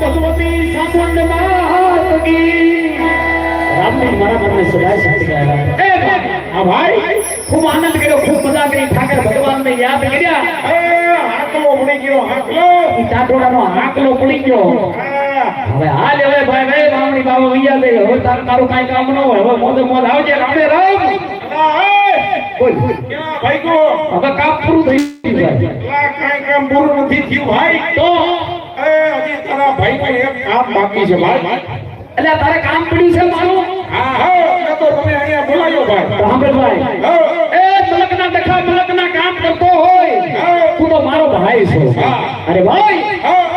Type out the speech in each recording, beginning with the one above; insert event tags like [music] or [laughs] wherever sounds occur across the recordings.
ભગવતી આનંદ કર્યો ખૂબ મજા કરી ઠાકર ભગવાનને યાદ કર્યા હાકલો પડી ગયો હાકલો ઈ ટાટોડાનો હાકલો પડી ગયો. હવે હવે ભાઈ ભાઈ રામની બાબા વૈયા હવે તાર કાંઈ કામ ન હોય હવે મોદે મોદ આવજે રામે રામ! બોલ બોલ. ક્યાં ભાઈકો? હવે કામ પૂરું થઈ ગયું ભાઈ અલા, કામ પૂરું નથી થયું ભાઈ. તો? એ, હજી તારા ભાઈને એક કામ બાકી છે ભાઈ. એટલે તારે કામ પડ્યું છે મારું? હા હા તો તમે અહીંયા બોલાયો ભાઈ. સાંભળ ભાઈ. એ મલકના દખા મલકના કામ કરતો હોય. તું તો મારો ભાઈ છો. અરે ભાઈ.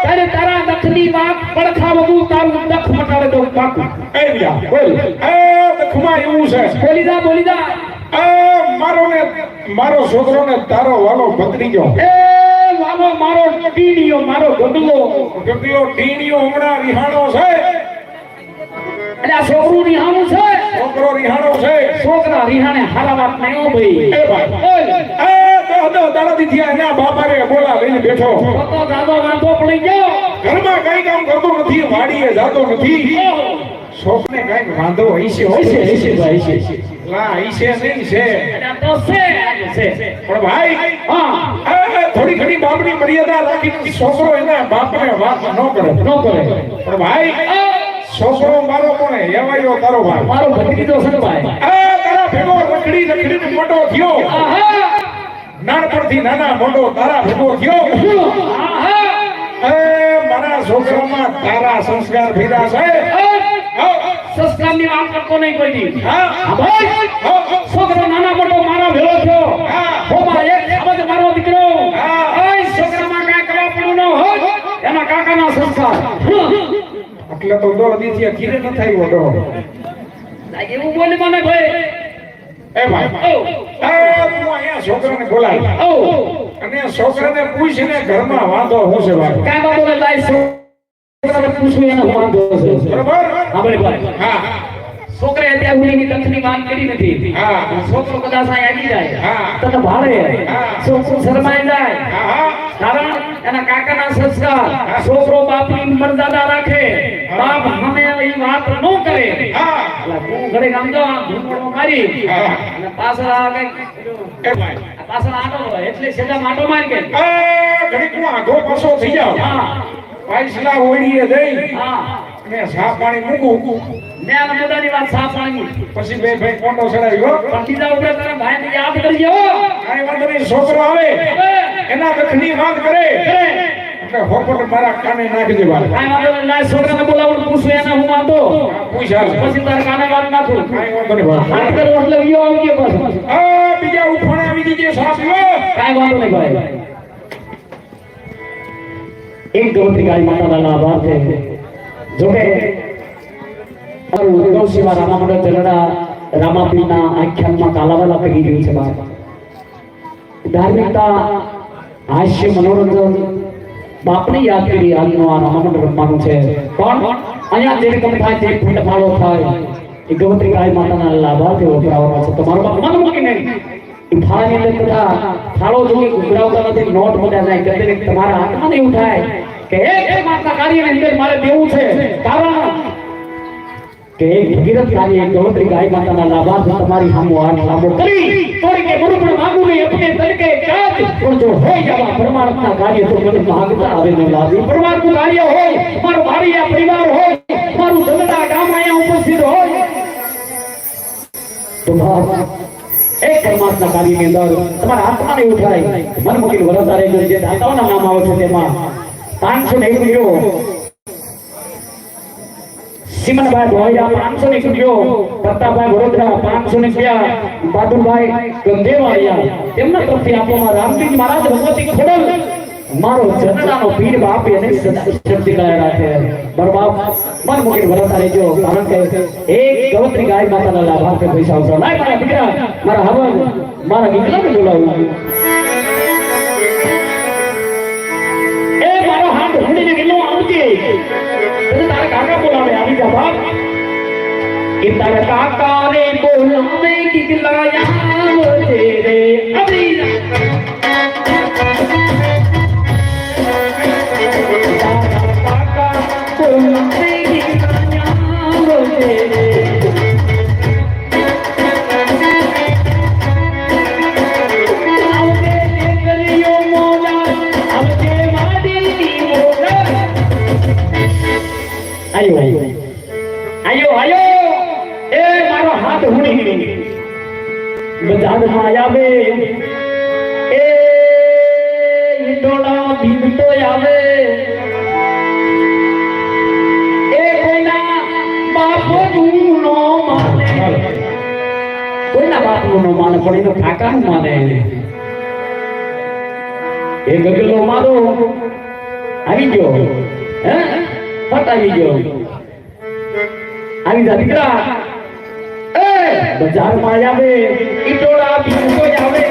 તારે તારા દખની વાત પડખા વધુ તારું દખ મટાડે તો પાકું. એ બોલ. એ, દખમાં એવું છે. બોલી દા બોલી દા એ, મારો ને મારો છોકરો ને તારો વાલો ભત્રીજો એ વાલો મારો ટીડીયો મારો ગડલો ગડલો ટીડીયો હમણાં રિહાણો છે. એટલે આ છોકરું નિહાણું છે? છોકરો રિહાણો છે. છોકરા રિહાણે હારા વાત નહીં ભાઈ. એ ભાઈ. એ દહ દાડાથી થયા. એના બાપા રે બોલા લઈને બેઠો. તો દાદો વાંધો પડી ગયો. ઘરમાં કઈ કામ કરતો નથી વાડીએ જાતો નથી. છોકને કંઈક વાંધો હોય છે હોય છે ભાઈ હોય છે. નહીં છે તો છે છે. પણ ભાઈ હા થોડી ઘણી બાપની મર્યાદા રાખી છોકરો એના બાપને વાત ન કરે. ન કરે. પણ ભાઈ છોકરો મારો કોને એવાયો તારો ભાઈ. મારો ભત્રીજો છે ભાઈ. એ તારા ભેગો રખડી રખડીને મોટો થયો. નાનપણથી નાના મોટો તારા ભેગો થયો. આહા. એ મારા છોકરામાં તારા સંસ્કાર ભીરા છે હા, સસ્કામની વાત કરતો નહીં કોઈ દી. હા, હા ભાઈ. છોકરો નાના મોટો મારો ભેળો થયો હો. મારા એક સમજ મારો દીકરો. હા. ઓય છોકરામાં કાંઈ કરવા પડ્યું ન હોય એના કાકાના સંસ્કાર. એટલે તો દો દીથી ખીરે ન થાય વડો એવું બોલે મને ભાઈ. એ ભાઈ. એ તું અહીંયા છોકરાને બોલાય અને છોકરાને પૂછીને ઘરમાં વાંધો હું છે ભાઈ? કાંઈ બોલે ને છોકરે અત્યાર સુધીની તકની વાત કરી નથી. છોકરો કદાચ અહીં આવી જાય. તને ભાળે છોકરો શરમાઈ જાય? હા હા. કારણ એના કાકાના સંસ્કાર છોકરો બાપની મર્યાદા રાખે. બાપ એ વાત ન કરે. હા. ઘરે મારી. અને પાછળ આ પાછળ આટો એટલે સીધા માટો મારી કે ઘડીક હું આઘો પાછો થઈ હા. પાછલા ઓળીએ દઈ હા અને સા પાણી મૂકું. મેં આ મુદ્દાની વાત સાફ પાણી પછી બે ભાઈ કોંડો ચડાવ્યો. પણ બીજા ઉપર તારા ભાઈને યાદ કરજે હો. કાંઈ વાંધો નહીં છોકરો આવે. એના દખની વાત કરે. એટલે હોપટ મારા કાને નાખી દેવા કાંઈ વાંધો ના છોકરાને બોલાવું પૂછું એને હું વાંધો. પૂછ હાલ. પછી તારા કાને વાત નાખું. કાંઈ વાંધો નહીં ભાઈ. કરો એટલે યો આવી ગયો બસ આ બીજા ઉફાણે આવી જજે લો કાંઈ વાંધો નહીં ભાઈ. એક ગૌત્રી ગાય માતાના લાભાર છે જોકે મારું ઉદ્ગવ શિવા રામામંડળ ચલડા રામાપીરના આખ્યાનમાં કાલાવાલા પડી ગયું છે બાપ ધાર્મિકતા હાસ્ય મનોરંજન બાપને યાદ કરી આજનું આ રામામંડળ રમવાનું છે પણ અહીંયા જે રકમ થાય તે ફૂટ ફાળો થાય એ ગૌત્રી ગાય માતાના લાભાર્થી વપરાવાનો છે તમારો બાપ મન મૂકી નહીં એ ફાળાની અંદર બધા થાળો જોઈ ઉઘરાવતા નથી, નોટ બધા જાય ક્યારેક તમારા હાથમાં નહીં ઉઠાય, કે એક એક માતા કાર્યની અંદર મારે દેવું છે. કારણ કે એક ભગીરથ કાર્ય ગૌત્રી ગાય માતાના લાભાર્થ તમારી સામો હાથ લાંબો કરી, તોડી કે ગુરુ પણ માગું નહીં, અપને તરીકે કાજ પણ જો હોય જવા પરમાત્મા કાર્ય, તો મને માગતા આવે ન લાવી. પરમાત્મા કાર્ય હોય, મારું ભારિયા પરિવાર હોય, મારું જગતા ગામ અહીંયા ઉપસ્થિત હોય. તો એક પરમાત્મા કાર્યની અંદર તમારા આત્માને એવું થાય મન મૂકીને વરસતા રહેજો જે દાતાઓના નામ આવે છે તેમાં પાંચસો ને એક રૂપિયો સિમનભાઈ ભોયા પાંચસો ને રૂપિયો પ્રતાપભાઈ વડોદરા પાંચસો ને રૂપિયા બહાદુરભાઈ આપવામાં રામજી મહારાજ ભગવતી ખોડલ. મારો જનનાનો ભીડ બાપે અને શક્તિ કરાયા છે બરબાપ મન મૂકીને વરસતા રહેજો કારણ કે એક ગવત્રી ગાય માતાના લાભાર્થે પૈસા આવશે લાય મારા દીકરા મારા હવન મારા દીકરાને બોલાવું એ મારો હાથ ઢૂંઢીને ગેલો આવજે તને તારા કાકા બોલાવે આવી જા બાપ એ તારા કાકા રે બોલાવે કિકલાયા રે રે આયો આયો. આયો એ મારો હાથ હુડી ગયો. બજારમાં બાપનું નો માને એને. એ ગગલો મારો આવી ગયો. હે? ફટ આવી ગયો. આવી જા દીકરા. એ, બજારમાં આવે ભીગતો આવે આવી?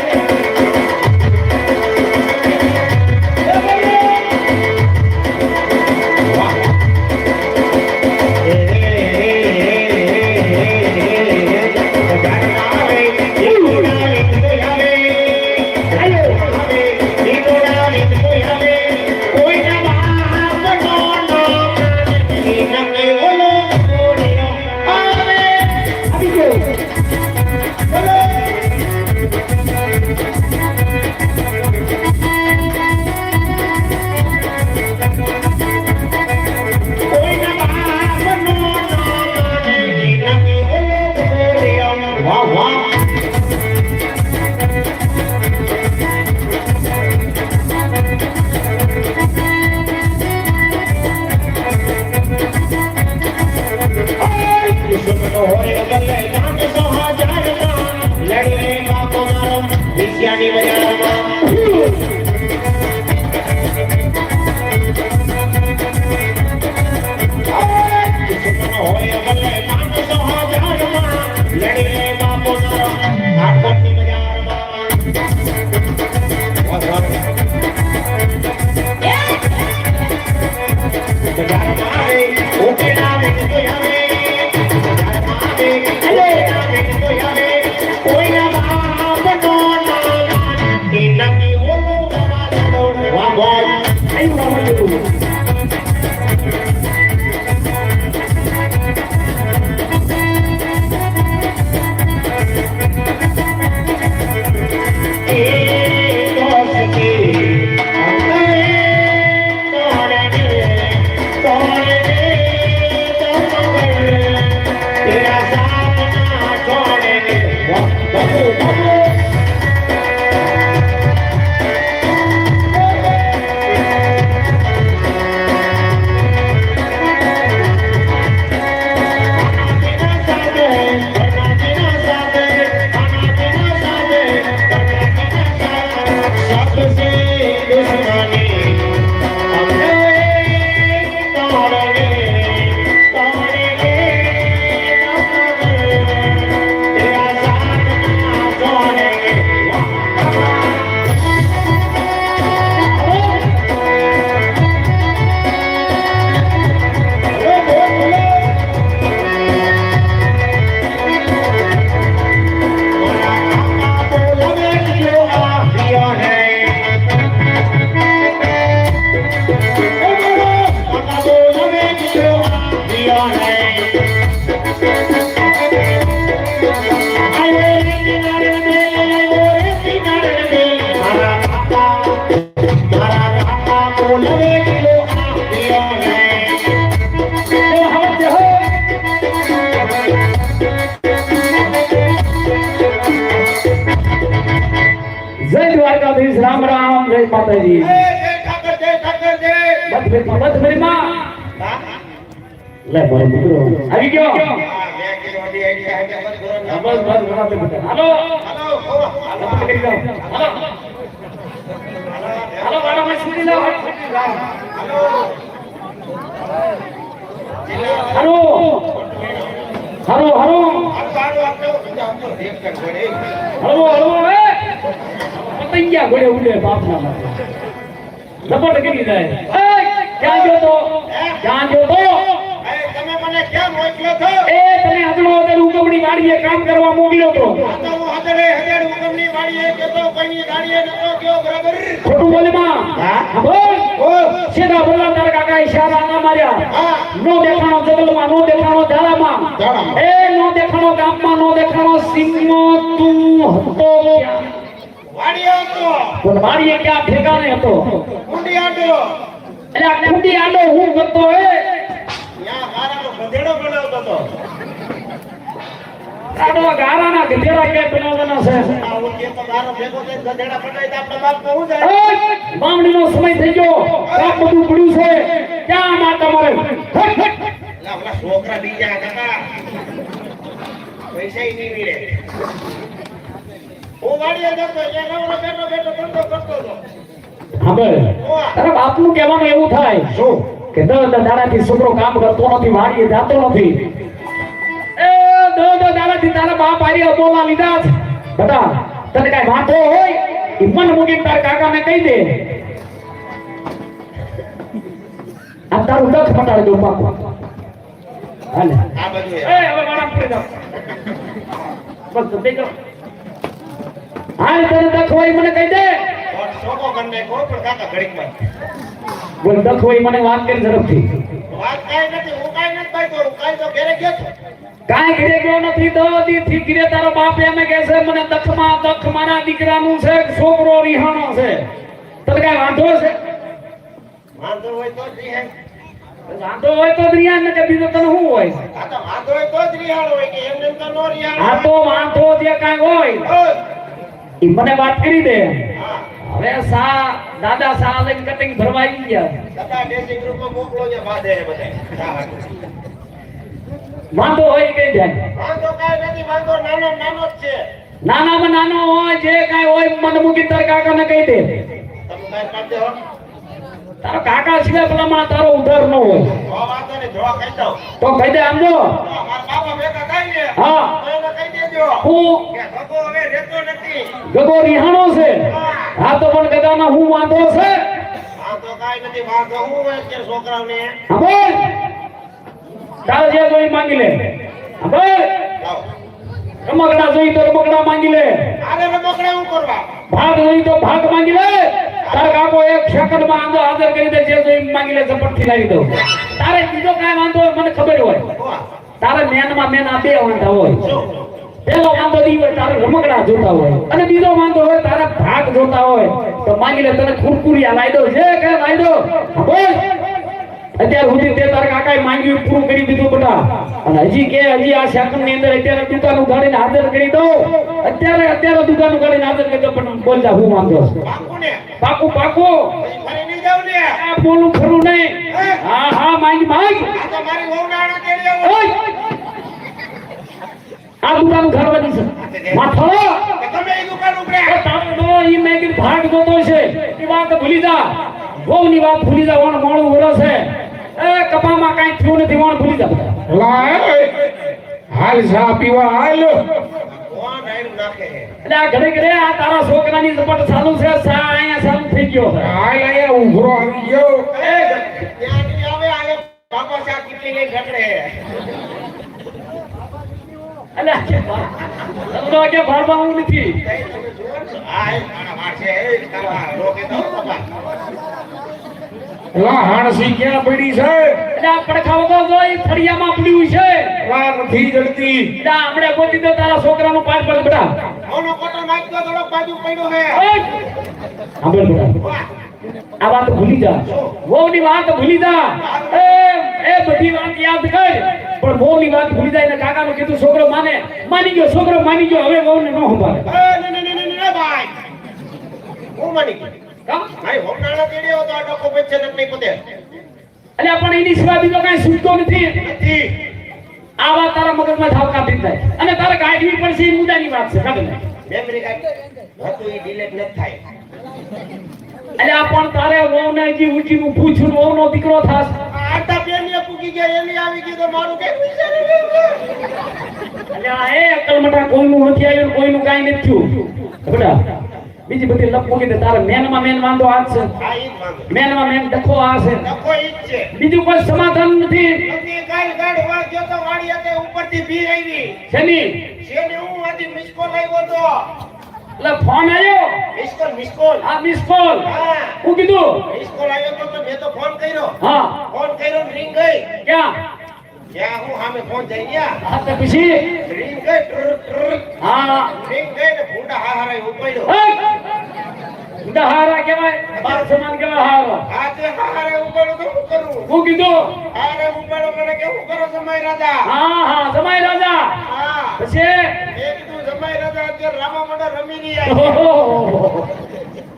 વાહ વાહ બસ ભેટમાં, બસ ભેટમાં. લે મારો દીકરો આવી ગયો. હા, બસ બસ ઘણા તે બધા. હાલો. હાલો. હાલો. હાલો હે પતંગિયા ઘોડે ઉડે બાપના ઝપટ કરી જાય? ક્યાં ગયો તો ક્યાં ગયો તો. તમે મને કેમ મોકલ્યો છો? એ તને હજણો હજણ ઉગમણી વાડીએ કામ કરવા મોકલ્યો તો. તો હું હજારે હજાર હુકમની વાડીએ કેતો કોઈની ગાડીએ નતો ગયો બરાબર? ખોટું બોલે માં હા? બોલ. બોલ. સીધા બોલા તારા કાકા ઈશારા ના માર્યા. હા. નો દેખાણો જગલમાં નો દેખાણો ધારામાં. એ નો દેખાણો ગામમાં નો દેખાણો સીમમાં તું હતો. ક્યાં? વાડીએ હતો. પણ વાડીએ ક્યાં ઠેકાણે હતો? આડો એટલે કુંડી આડો હું કરતો હે? ત્યાં ગારાનો ગધેડો બનાવતો તો. આડો ગારાના ગધેડા કે બનાવવાનો છે? આ કે તો ગારો ભેગો થઈને ગધેડા બનાવી તો આપણા બાપને કહું જાય! વાવણીનો સમય થઈ ગયો. આ બધું પડ્યું છે. ક્યાં માં તમારે? હટ. એટલે આપણા છોકરા બીજા કાકા પૈસા નહીં મળે. હું વાડીએ જતો એ નવરો બેઠો બેઠો ધંધો કરતો હતો. સાંભળ? તારા બાપનું કહેવાનું એવું થાય શું? કે દસ દાડાથી છોકરો કામ કરતો નથી વાડીએ જાતો નથી. એ દસ દસ દાડાથી તારા બાપ આરી અબોલા લીધા છે. બટા તને કઈ વાંધો હોય એ મન મૂકીને તારા કાકાને કહી દે. આ તારું દખ પટાડી દઉં પાકું હાલે. એ હવે વાળા પડી જાઓ. બસ તો દેખો હાલ તને દખ હોય મને કહી દે. છોકો કરીને કોઈ પણ કાકા ઘડીકમાં બોલ દખ હોય મને વાત કરી ઝડપથી. વાત કાઈ નથી હું કાઈ નથી ભાઈ તો કાઈ તો ઘરે ગયો. કાંઈ ઘરે ગયો નથી તો દીથી ઘરે તારો બાપ એમ કહે છે મને દખમાં દખ મારા દીકરાનું છે છોકરો રિહાણો છે. તને કાઈ વાંધો છે? વાંધો હોય તો જ રિહાય. વાંધો હોય તો જ રિહાણ ને કે બીજો તને શું હોય? વાંધો હોય તો જ રિહાણ હોય કે એમને એમ તો નો રિહાણ આ તો વાંધો જે કાંઈ હોય. એ મને વાત કરી દે. હા. હવે સા દાદા સા લઈને કટિંગ ભરવાઈ ગયા. દાદા ડ્રેસિંગ રૂમમાં મોકલો ને બાંધે છે બધાય. ચા વાંધો હોય કઈ જાય વાંધો કાંઈ નથી વાંધો નાનો નાનો જ છે. નાનામાં નાનો હોય જે કાંઈ હોય મન મૂકી તારા કાકાને કહી દે. તમે કાંઈ દેવો. તારો કાકા સિવાય પેલામાં તારો ઉધાર ન હોય. તો કહી દે આમજો હા. ગગો રિહાણો છે. હા. તો પણ હું વાંધો છે? જોઈ માંગી લે. રમકડા જોઈ તો રમકડા માંગી લે. આને રમકડા હું કરવા? ભાગ હોય તો ભાગ માંગી લે. તારે કાકો એક સેકન્ડમાં આંધો હાજર કરી દે જે એમ માંગી લે ઝપટથી લાવી દઉં. તારે બીજો કાંઈ વાંધો હોય મને ખબર હોય. તારે તારે મેનમાં મેન આ બે વાંધા હોય? પેલો વાંધો દી હોય તારે રમકડા જોતા હોય. અને બીજો વાંધો હોય તારે ભાગ જોતા હોય. તો માંગી લે તને ખુરકુરિયા લાવી દઉં છે કે લાવી દો બોલ. અત્યાર સુધી તે તારે કાકાએ માંગ્યું પૂરું કરી દીધું બેટા અને હજી કે હજી આ સેકન્ડની અંદર અત્યારે દુકાન ઉગાડીને હાજર કરી દો અત્યારે અત્યારે દુકાન ઉગાડીને હાજર કરી દો પણ બોલ જા હું માંગો પાકું પાકું. બોલું ખરું નહીં હા? હા માંગ માંગ. આ દુકાન ઉઘાડવાની છે. માથો! તમે એ દુકાન ઉપડે. તારો ઈ મેં ભાગ જોતો છે. એ વાત ભૂલી જા. બહુ ની વાત ભૂલી જા વણ મોણું વરો કપામાં કાંઈ થયું નથી વાણ ભૂલી જાવ લા હાલ પીવા હાલ ઘરે ઘરે આ તારા છોકરાની ઝપટ ચાલુ છે સા અહીંયા ચાલુ થઈ ગયો છે હાલ અહીંયા ઉભરો આવી ગયો એ, ત્યાં નહીં આવે, આવે. બાપા શા કેટલી. કે નથી તમે જુઓ ને. આ મારા વાળ છે. એ રોકે તો બાપા. લા હાણસી ક્યાં પડી છે? એટલે આ પડખા વગર જો ફળિયામાં પડ્યું છે. લા નથી જડતી. એટલે આ હમણાં ગોતી દો તારા છોકરાનું પાર પડ બેટા ઓનો કોટો બાજુ પડ્યો છે. સાંભળ બેટા આ વાત ભૂલી જા. વહુની વાત ભૂલી જા. એ એ બધી વાત યાદ કર. પણ વહુની વાત ભૂલી જાય ને કાકાનું કીધું છોકરો માને. માની ગયો છોકરો માની ગયો. હવે વહુને ન સંભાળે. એ, નહીં, નહીં, નહીં, ભાઈ. હું માની ગયો. કાં? ભાઈ, હોમનાળા તેડી તો આ ડોકો બચશે ને નહીં એટલે પણ એની સિવાય બીજો કાંઈ સૂચતો નથી. નથી. તારા મગજમાં થાવ કાપી જાય અને તારે કાઢવી પડશે એ મુદ્દાની વાત છે કાઢી મેમરી કાર્ડ હતું એ delete નથી થાય. એટલે આ પણ તારે વહુને હજી ઊંચીનું પૂછ્યું ને વહુનો દીકરો થાસ આટા બેનીએ પૂકી ગયા, એની આવી ગઈ તો મારું એટલે આ એ અકલ મટા કોઈનું નથી આવ્યું કોઈનું કાઈ નથી થયું. બીજી બધી લપ મૂકી દે તારે મેનમાં મેન વાંધો આ છે. મેનમાં મેન ડખો આ છે. બીજું કોઈ સમાધાન નથી નથી ગાળ ગાળ ગયો તો વાડી hatte ઉપરથી ભીર આવી. શેની શેને હું આજે miss call તો. એટલે ફોન આવ્યો Miss call, આ મિસકોલ હા. હું કીધું call આવ્યો તો તો મેં તો ફોન કર્યો. હા ફોન કર્યો રિંગ ગઈ. ક્યાં જ્યાં હું સામે ફોન જઈ ગયા. હા તો પછી. હા ring ગઈ ને ભૂંડા હાહારાએ ઉપાડ્યો. હે! હારા કહેવાય બાર સમાન કહેવાય હારો તે હારે ઉપાડો તો શું કરું હું કીધું હારે ઉપાડો મને કેવું કરો જમાઈ રાજા હા હા જમાઈ રાજા હા પછી મેં કીધું જમાઈ રાજા અત્યારે રામા મંડળ રમી નહીં આવી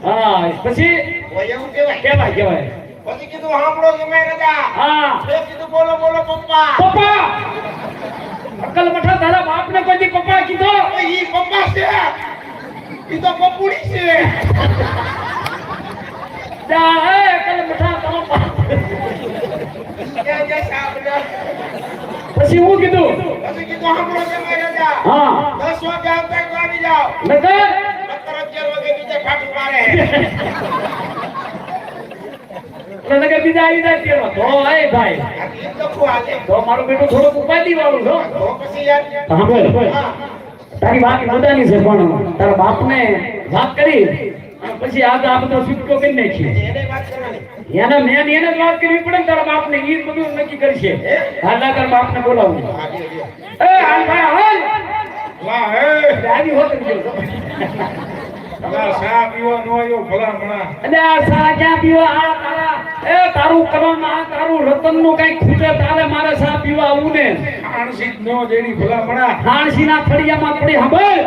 હા પછી કેવાય કહેવાય કહેવાય પછી કીધું સાંભળો જમાઈ રાજા. હા. એ કીધું બોલો બોલો પપ્પા. પપ્પા! અકલ મઠા તારા બાપને કોઈ પપ્પા કીધો? ઈ પપ્પા છે. ઈ તો પપ્પુડી છે. જા હે અકલ મઠા તારો બાપ. પછી હું કીધું? પછી કીધું સાંભળો જમાઈ રાજા. હા. દસ વાગે આવતા આવી જાઓ. નકર? નકર અગિયાર વાગે બીજે ફાટું મારે. એટલે કે બીજા આવી જાય તેનો તો એ ભાઈ. તો તો મારું બેટું થોડુંક ઉપાધિ વાળું છો તો પછી યાર હા બોલ. તારી વાત મજાની છે પણ તારા બાપને વાત કરી પછી આ આ બધો છૂટકો કરી નાખી એને મેન એને જ વાત કરવી પડે ને તારા બાપને જ બધું નક્કી કરશે હાલા તારા બાપને બોલાવું. હા. એ હાલ ભાઈ હાલ. વાહ એ આવી હોત સા પીવા નો આવ્યો ભલા મણા. અને આ સા ક્યાં પીવા? આ તારા એ તારું કરમ આ તારું રતનનું કઈ ખૂટે તારે મારે સા પીવા આવું ને? આણસી નો જેડી ભલા મણા. હાણસી ના ફળિયામાં પડી સાંભળ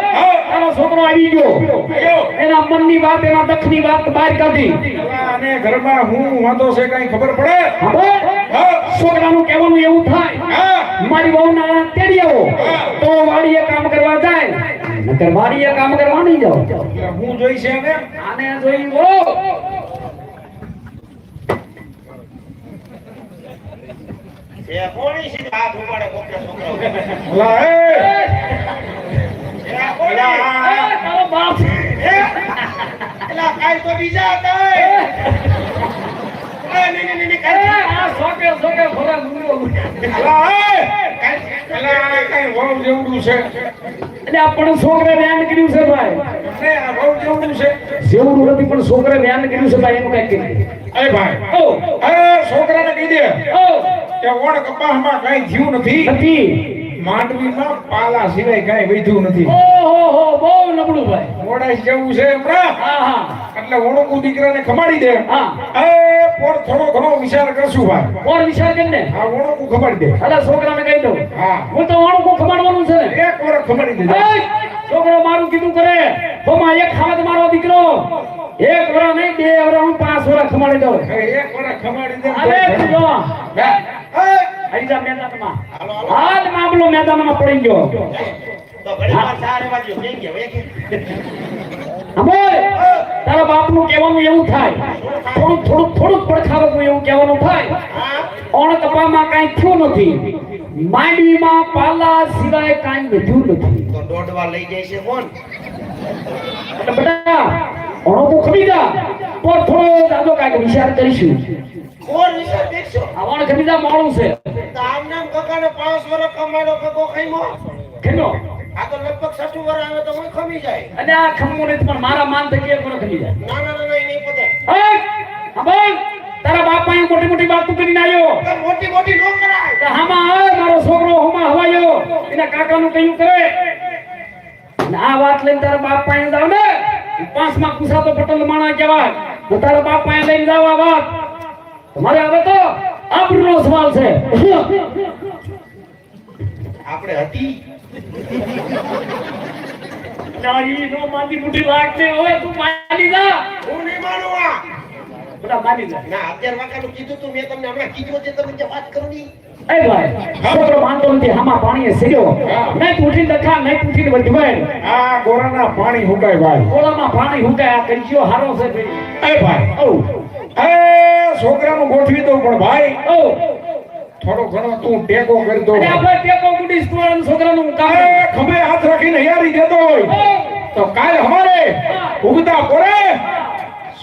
તારો છોકરો આવી ગયો. ગયો. એના મનની વાત એના દખની વાત બહાર કાઢી. અને ઘરમાં હું વાંધો છે કઈ ખબર પડે? છોકરાનું કહેવાનું એવું થાય. મારી બહુ ના તેડી આવો. તો વાડીએ કામ કરવા જાય. નકર વાડીએ કામ કરવા નહીં જાવ હું જોઈ છે હવે આને જોઈ ઓ એ કોણી છે? હાથ ઉપાડે કોકના છોકરાઓ? લા એ? એ, તારો બાપ. એલા, કાંઈ તો બીજા હતા, એ. એ, નહીં, નહીં, નહીં, આ સોકે સોકે ફરે ગુંડો લા હે કાંઈ- એલા કઈ વહુ જેવડું છે. એટલે આ પણ છોકરે બેન કર્યું છે ભાઈ. જેવું નથી પણ છોકરે બેન કર્યું છે ભાઈ એનું કઈ કર્યું અરે ભાઈ ઓ. અરે છોકરાને કહી દે. ઓ. કે ઓણ કપાહમાં કઈ જીવ નથી. નથી. માંડવીમાં પાલા સિવાય કઈ વૈધું નથી. ઓહો હો બહુ નબળું ભાઈ. મોડાઈ જેવું છે હમણાં હા હા. એટલે ઓળખું દીકરાને ખમાડી દે. હા. એ થોડો ઘણો વિચાર કરશું ભાઈ. કોણ વિચાર કરીને? આ ઓળખું ખબર દે. અલા છોકરાને કહી દઉં. હા. હું તો વાણું કો ખમાડવાનું છે. ને એક વાર ખબર દે છોકરો મારું કીધું કરે. તો માં એક ખાવા મારો દીકરો. એક વરા નહીં બે વરા હું પાંચ વરા ખમાડી દઉં. એક વરા ખમાડી દે. અરે તું જો. હે? જા મેદાનમાં. હાલો, મામલો મેદાનમાં પડી ગયો. તો ઘણી વાર ચારે વાગ્યો કેમ કે, સાંભળ તારા બાપનું કહેવાનું એવું થાય. થોડું થોડું થોડું પડખાવતું એવું કહેવાનું થાય. ઓણ કપામાં કાંઈ થયું નથી. માંડવીમાં પાલા સિવાય કાંઈ વધ્યું નથી. તો દોડવા લઈ જાય છે કોણ? એટલે બેટા ઓણો તો ખમી જા. તો થોડો દાદો કાંઈક વિચાર કરીશું. કોણ વિચાર દેખશો આ ઓણ ખમી જા મોડું છે. આમ નામ કકાને પાંચ વર્ષ કમાડો કગો ખાઈમો. ખેલો આ તો લગભગ છઠ્ઠું વર્ષ આવે તો હું ખમી જાય. અને આ ખમવું નથી પણ મારા માન થકી એક વાર ખમી જાય? ના ના ના ના, એ નહીં પતે. હે? સાંભળ તારા બાપા અહીં મોટી મોટી વાતો કરીને આવ્યો. મોટી મોટી નો કરાય હામાં આવે મારો છોકરો હુમાં હવાયો. એના કાકાનું કયું કરે? આ વાત લઈને તારા બાપ પાસે જાવ ને. કુસાતો પટેલ માણા કહેવાય. તો તારા બાપ પાસે લઈને જાવ આ વાત. તમારે હવે તો આબરૂનો સવાલ છે. આપણે હતી. ના, નો માની બુઢી લાગશે હવે તું માની જા. હું નહીં માનું આ. બધા માની જા. ના અગિયાર વાગ્યાનું કીધું તું મેં તમને હમણાં કીધું છે તમે જે વાત કરો ની એ ભાઈ છોકરો માનતો નથી હામાં પાણીએ સીર્યો નહીં તૂટીને દખા નહીં તૂટીને વધવાય આ ગોરાના પાણી હુકાય ભાઈ. ગોળામાં પાણી હુકાય આ કરજો હારો છે ભાઈ. એ ભાઈ. ઓ. એ છોકરાનું ગોઠવી દઉં પણ ભાઈ. ઓ. થોડો ઘણો તું ટેકો કરી દો. અને આપણે ટેકો ગુડી સ્કૂલ છોકરાનું કામ. એ હાથ રાખીને યારી દેતો હોય. તો કાલ અમારે ઉગતા પડે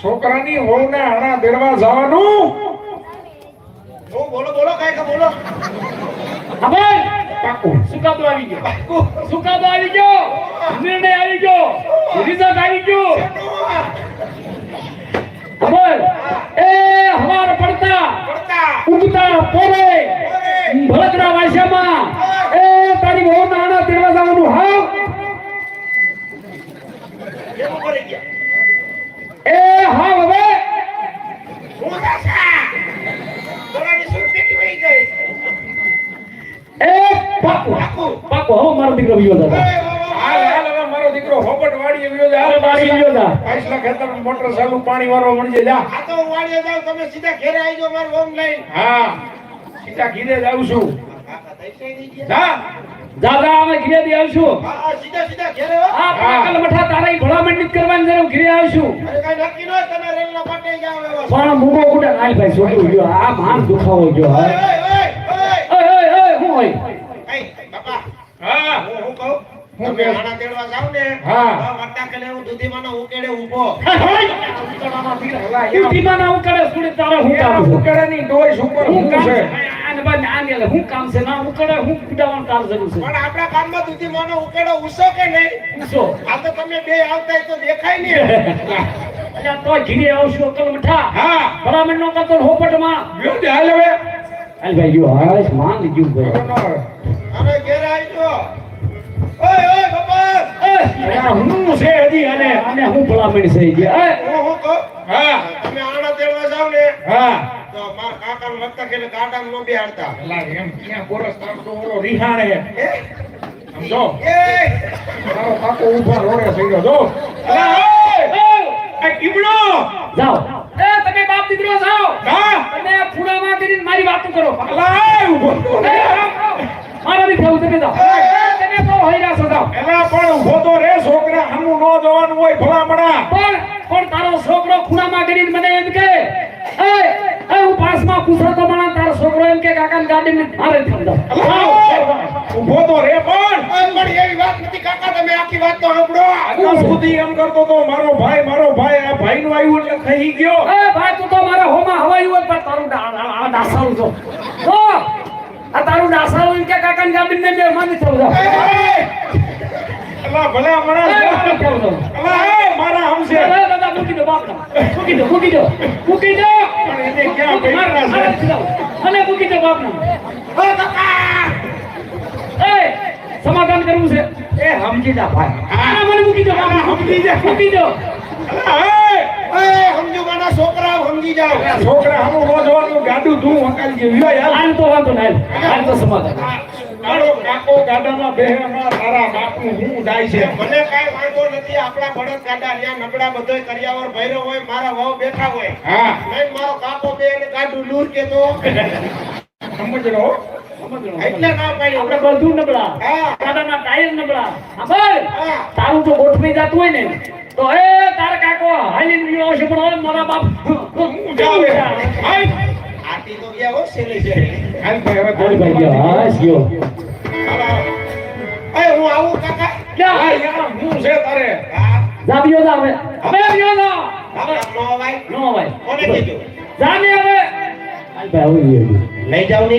છોકરાની વહુને આણા દેડવા જવાનું. બોલો બોલો કાંઈ કે બોલો. હવે પાકું. સુકાતો આવી ગયો. સુકાતો આવી ગયો. નિર્ણય આવી ગયો રિઝલ્ટ આવી ગયો ખબર એ હવાર પડતા પડતા ઉગતા પોરે ભળતરા વાસ્યામાં એ તારી બહુ નાના તેડવા જવાનું હાવ કેવું કરી ગયા એ બાપો હો મારો દીકરો વિયો દાદા ઓય, ઓય, ઓય. હાલ હાલ હવે મારો દીકરો હોપટ વાડીએ ગયો છે હાલ વાડીએ ગયો છે. પાછલા ખેતરમાં મોટર ચાલુ પાણી જા તો વાડીએ જાઉં, તમે સીધા ઘેરે આવી જાઓ મારું ઓમ લઈને. હા. સીધા ઘીરે જાવ છું? જા દાદા અમે ઘીરે દી આવશું. હા, હા, સીધા સીધા ઘેરે હા. પાકલ મઠા તારા ભલામણ મંડિત કરવાની જરૂર ઘીરે આવશું. અરે કાંઈ નક્કી નો હોય, તમે રેલના પાટે જાઓ એવો. પણ મુગો ઉડે નાલ ભાઈ છોડી ગયો આ માન દુખાવો ગયો હા ઓય, ઓય, ઓય. ઓય ઓય ઓય હું હોય એય, બાપા, હા હું શું કહું? શું તમે? આણા તેડવા જાઓ ને, હા. તો વટાકલે હું દૂધીમાનો ઉકેડે ઊભો. તું ટીમાના ઉકળે સુડે તારે હું કામ છે ઉકેડાની ડોય ઉપર હું હું કામ છે છે આને બાદ આને લે હું કામ છે ના ઉકળે હું કુડાવાનું કામ જરૂર છે પણ આપણા ગામમાં દૂધીમાનો ઉકેડો ઉસો કે નહીં? શું આ તો તમે બે આવતા તો દેખાય નહીં. [laughs] અલ્યા તો ઘીરે આવશો અકલ મઠા હા નો કરતો હોપટમાં હાલ હવે હાલ ભાઈ માન ભાઈ ઘેરે આવી જાઓ. ઓય, ઓય, બાપા. અલ્યા હું છે હજી અને અને હું ભલામણ છે જે હું શું હા. તમે આણા તેડવા જાવ ને, હા. તો કાકા લગતા કે ગાડામાં ન બેહાડતા. અલા એમ ક્યાં કોરસ તામ તો ઓલો રિહાણે? સમજો. એ, તારો કાકો ઊભા રોડે થઈ ગયો જો આ કીબડો જાઓ. એ તમે બાપ દીકરો જાઓ. હા. તમે ફૂડામાં કરીને મારી વાતો કરો. અલા ઊભો. તો એ, રે. મારા બી થયું તમે જાઓ તમે બહુ હૈરા છો જાઓ. એલા પણ ઊભો તો રે છોકરા. હમું નો જવાનું હોય ભલામણા. પણ પણ તારો છોકરો ખૂણામાં કરીને મને એમ કે એ એ હું પાસમાં કૂતરો માણા તારો છોકરો એમ કે કાકા ગાડી મારે થઈ અલા ઊભો તો રે પણ. પણ એવી વાત નથી કાકા તમે આખી વાત તો સાંભળો. અત્યાર સુધી એમ કરતો તો મારો ભાઈ મારો ભાઈ આ ભાઈ નું આવ્યું એટલે થઈ ગયો. એ ભાઈ તું તો મારા હોમાં હવાયું હોય પણ તારું આ- ડાસાળું છો જો આ તારું ડાસાળું એમ કે કાકાની ગાડીને બે મને થયું જાઓ અલા ભલા એ, મને મણા થયું જાઓ અલા એ મારા હમશે એ, દાદા મૂકી દો બાપના મૂકી દો મૂકી દો મૂકી દો પણ એને ક્યાં મૂકી- છે? અને દો બાપના ઓ કાકા એ સમાધાન કરવું છે એ સમજી જા ભાઈ આને મને મૂકી દો બાપના સમજી જા. મૂકી દો અલા એ એ સમજો મારા છોકરાઓ સમજી જાઓ. છોકરા હમું નો જવાનું ગાડું તું હકાલી ગયું. લ્યો યાર. આને તો વાંધો નહીં. આને તો સમાધાન તારો કાકો ગાડામાં બેહેમાં તારા બાપનું હું જાય છે. મને કાંઈ વાંધો નથી આપણા બળદ ગાડા રહ્યા નબળા બધોય કરિયાવર ભર્યો હોય મારા વહુ બેઠા હોય. હા. નહીં મારો કાકો બે ગાડું લૂર કે તો સમજણો. એટલે ના પાડી. આપણે બધું નબળા. ગાડાના ટાયર નબળા. હા તારું જો ગોઠવી જાતું હોય ને. તો એ તારા કાકો હાલીને ગયો હશે પણ મારા બાપ હું જાઉં. આટી તો ગયા હો સેલે સેલે હાલ ભાઈ હવે હાલ ભાઈ ગયો. હાશ ગયો. એ હું આવું કાકા? ક્યાં? હા, યાર, હું છે તારે? હા. જા બીજો હવે હવે જા. નો ભાઈ નો ભાઈ કોને કીધું? જા હવે. હાલ ભાઈ હવે લઈ જાવ ને.